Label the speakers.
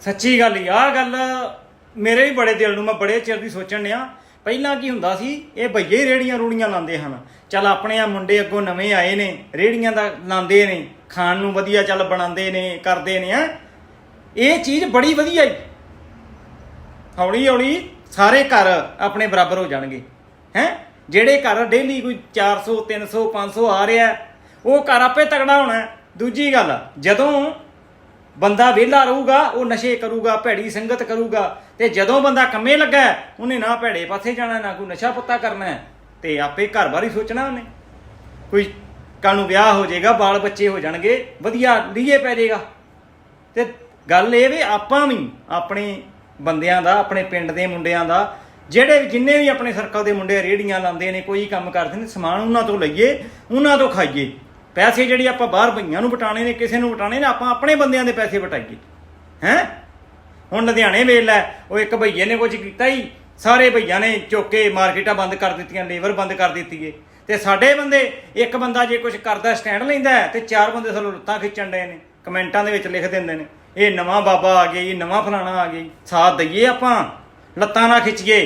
Speaker 1: ਸੱਚੀ ਗੱਲ ਯਾਰ, ਗੱਲ ਮੇਰੇ ਵੀ ਬੜੇ ਦਿਲ ਨੂੰ ਮੈਂ ਬੜੇ ਚਿਰ ਦੀ ਸੋਚਣ ਡਿਆ। ਪਹਿਲਾਂ ਕੀ ਹੁੰਦਾ ਸੀ, ਇਹ ਭਈਏ ਹੀ ਰੇੜੀਆਂ ਰੂੜੀਆਂ ਲਾਉਂਦੇ ਹਨ। ਚੱਲ ਆਪਣੇ ਆ ਮੁੰਡੇ ਅੱਗੋਂ ਨਵੇਂ ਆਏ ਨੇ ਰੇੜੀਆਂ ਦਾ ਲਾਉਂਦੇ ਨੇ, ਖਾਣ ਨੂੰ ਵਧੀਆ ਚੱਲ ਬਣਾਉਂਦੇ ਨੇ, ਕਰਦੇ ਨੇ, ਹੈ। ਇਹ ਚੀਜ਼ ਬੜੀ ਵਧੀਆ ਈ। ਹੌਲੀ ਹੌਲੀ ਸਾਰੇ ਘਰ ਆਪਣੇ ਬਰਾਬਰ ਹੋ ਜਾਣਗੇ, ਹੈ। ਜਿਹੜੇ ਘਰ ਡੇਲੀ ਕੋਈ 400 300 500 ਆ ਰਿਹਾ, ਉਹ ਘਰ ਆਪੇ ਤਗੜਾ ਹੋਣਾ। ਦੂਜੀ ਗੱਲ, ਜਦੋਂ ਬੰਦਾ ਵਿਹਲਾ ਰਹੂਗਾ ਉਹ ਨਸ਼ੇ ਕਰੂਗਾ ਭੈੜੀ ਸੰਗਤ ਕਰੂਗਾ ਤੇ ਜਦੋਂ ਬੰਦਾ ਕੰਮੇ ਲੱਗਾ ਉਹਨੇ ਨਾ ਭੈੜੇ ਪਾਸੇ ਜਾਣਾ ਨਾ ਕੋਈ ਨਸ਼ਾ ਪੱਤਾ ਕਰਨਾ ਹੈ, ਤੇ ਆਪੇ ਘਰ ਬਾਰੇ ਸੋਚਣਾ ਉਹਨੇ। ਕੋਈ ਕੱਲ ਨੂੰ ਵਿਆਹ ਹੋ ਜਾਏਗਾ ਬਾਲ ਬੱਚੇ ਹੋ ਜਾਣਗੇ ਵਧੀਆ ਲੀਏ ਪੈ ਜਾਏਗਾ। ਤੇ ਗੱਲ ਇਹ ਵੀ ਆਪਾਂ ਵੀ ਆਪਣੇ ਬੰਦਿਆਂ ਦਾ ਆਪਣੇ ਪਿੰਡ ਦੇ ਮੁੰਡਿਆਂ ਦਾ ਜਿਹੜੇ ਵੀ- ਜਿੰਨੇ ਵੀ ਆਪਣੇ ਸਰਕਲ ਦੇ ਮੁੰਡੇ ਰੇੜੀਆਂ ਲਾਉਂਦੇ ਨੇ ਕੋਈ ਕੰਮ ਕਰਦੇ ਨੇ ਸਮਾਨ ਉਹਨਾਂ ਤੋਂ ਲਈਏ ਉਹਨਾਂ ਤੋਂ ਖਾਈਏ। ਪੈਸੇ ਜਿਹੜੀ ਆਪਾਂ ਬਾਹਰ ਭਈਆਂ ਨੂੰ ਵਟਾਣੇ ਨੇ ਕਿਸੇ ਨੂੰ ਵਟਾਣੇ ਨੇ ਆਪਾਂ ਆਪਣੇ ਬੰਦਿਆਂ ਦੇ ਪੈਸੇ ਵਟਾਈਏ। ਹੈ? ਹੁਣ ਲੁਧਿਆਣੇ ਵੇਖ ਲੈ ਉਹ ਇੱਕ ਭਈਏ ਨੇ ਕੁਝ ਕੀਤਾ ਹੀ ਸਾਰੇ ਭਈਆਂ ਨੇ ਚੁੱਕ ਕੇ ਮਾਰਕੀਟਾਂ ਬੰਦ ਕਰ ਦਿੱਤੀਆਂ ਲੇਬਰ ਬੰਦ ਕਰ ਦਿੱਤੀ ਏ। ਤੇ ਸਾਡੇ ਬੰਦੇ ਇੱਕ ਬੰਦਾ ਜੇ ਕੁਝ ਕਰਦਾ ਸਟੈਂਡ ਲੈਂਦਾ ਹੈ, ਤੇ ਚਾਰ ਬੰਦੇ ਸਾਨੂੰ ਲੱਤਾਂ ਖਿੱਚਣ ਡਏ ਨੇ ਕਮੈਂਟਾਂ ਦੇ ਵਿੱਚ ਲਿਖ ਦਿੰਦੇ ਨੇ ਇਹ ਨਵਾਂ ਬਾਬਾ ਆ ਗਿਆ ਇਹ ਨਵਾਂ ਫਲਾਣਾ ਆ ਗਿਆ ਸਾਥ ਦਈਏ ਆਪਾਂ ਲੱਤਾਂ ਨਾ ਖਿੱਚੀਏ।